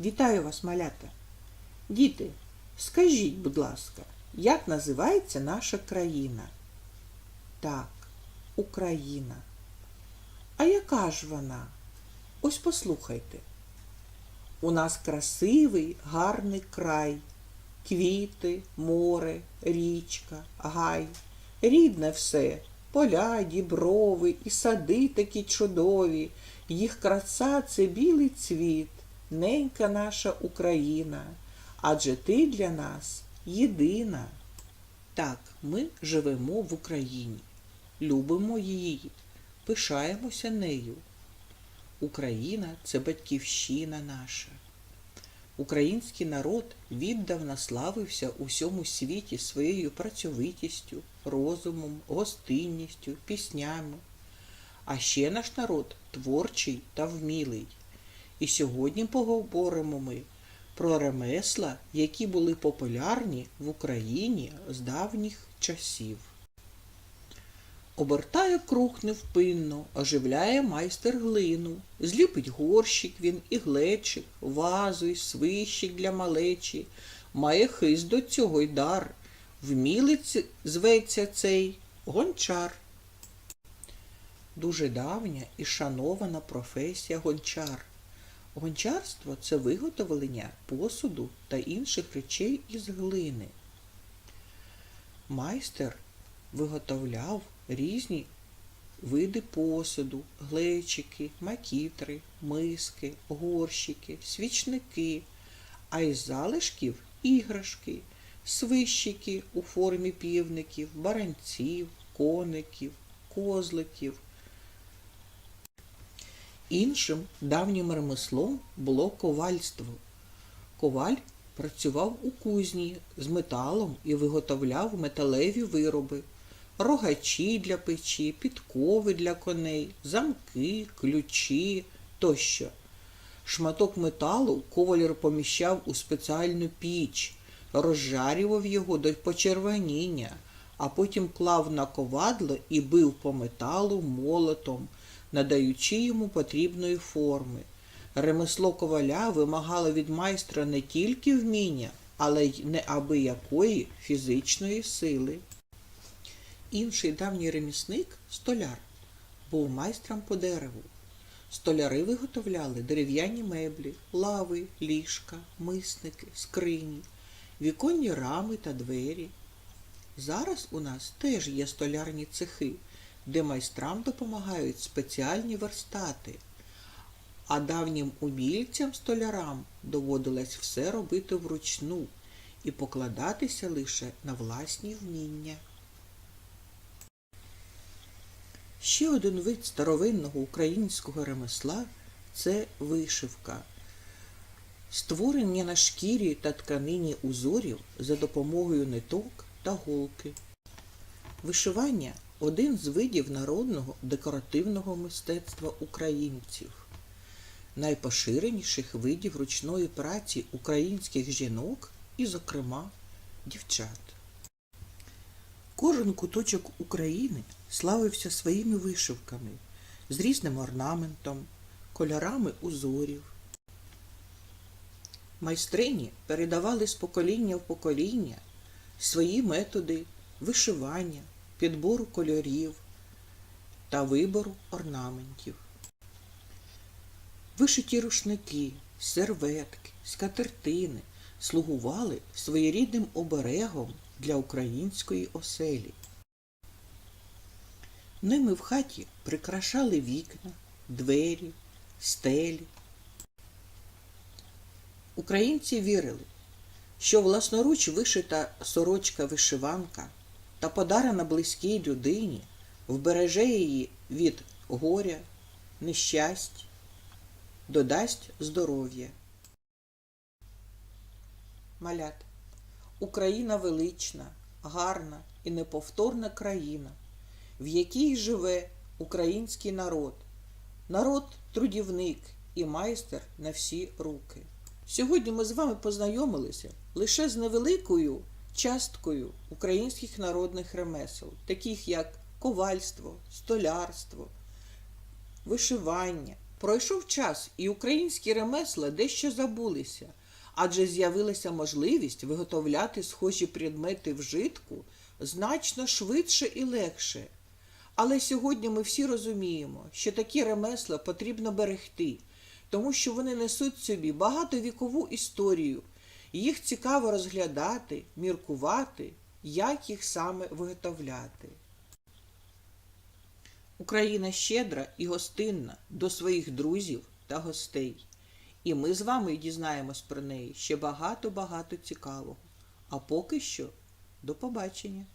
Вітаю вас, малята. Діти, скажіть, будь ласка, як називається наша країна? Так, Україна. А яка ж вона? Ось послухайте. У нас красивий, гарний край. Квіти, море, річка, гай. Рідне все, поля, діброви і сади такі чудові. Їх краса це білий цвіт, ненька наша Україна. Адже ти для нас єдина. Так, ми живемо в Україні, любимо її, пишаємося нею. Україна це батьківщина наша. Український народ віддавна славився у всьому світі своєю працьовитістю, розумом, гостинністю, піснями. А ще наш народ творчий та вмілий. І сьогодні поговоримо ми про ремесла, які були популярні в Україні з давніх часів. Обертає круг невпинно, оживляє майстер глину. Зліпить горщик він і глечик, вазу й свищик для малечі. Має хист до цього й дар. Вмілець зветься цей гончар. Дуже давня і шанована професія гончар. Гончарство це виготовлення посуду та інших речей із глини. Майстер виготовляв різні види посуду, глечики, макітри, миски, горщики, свічники, а із залишків іграшки, свищики у формі півників, баранців, коників, козликів. Іншим давнім ремеслом було ковальство. Коваль працював у кузні з металом і виготовляв металеві вироби, рогачі для печі, підкови для коней, замки, ключі тощо. Шматок металу коваль поміщав у спеціальну піч, розжарював його до почервоніння, а потім клав на ковадло і бив по металу молотом, надаючи йому потрібної форми. Ремесло коваля вимагало від майстра не тільки вміння, але й неабиякої фізичної сили. Інший давній ремісник, столяр, був майстром по дереву. Столяри виготовляли дерев'яні меблі, лави, ліжка, мисники, скрині, віконні рами та двері. Зараз у нас теж є столярні цехи, де майстрам допомагають спеціальні верстати. А давнім умільцям столярам доводилось все робити вручну і покладатися лише на власні вміння. Ще один вид старовинного українського ремесла це вишивка. Створення на шкірі та тканині узорів за допомогою ниток та голки. Вишивання один з видів народного декоративного мистецтва українців, найпоширеніших видів ручної праці українських жінок і, зокрема, дівчат. Кожен куточок України славився своїми вишивками з різним орнаментом, кольорами узорів. Майстрині передавали з покоління в покоління свої методи вишивання, підбору кольорів та вибору орнаментів. Вишиті рушники, серветки, скатертини слугували своєрідним оберегом для української оселі. Ними в хаті прикрашали вікна, двері, стелі. Українці вірили, що власноруч вишита сорочка-вишиванка та подарена близькій людині вбереже її від горя, нещасть, додасть здоров'я. Малят. Україна велична, гарна і неповторна країна, в якій живе український народ, народ трудівник і майстер на всі руки. Сьогодні ми з вами познайомилися лише з невеликою часткою українських народних ремесел, таких як ковальство, столярство, вишивання, Пройшов час, і українські ремесла дещо забулися, адже з'явилася можливість виготовляти схожі предмети вжитку значно швидше і легше. Але сьогодні ми всі розуміємо, що такі ремесла потрібно берегти, тому що вони несуть в собі багатовікову історію. Їх цікаво розглядати, міркувати, як їх саме виготовляти. Україна щедра і гостинна до своїх друзів та гостей. І ми з вами дізнаємось про неї ще багато-багато цікавого. А поки що, до побачення!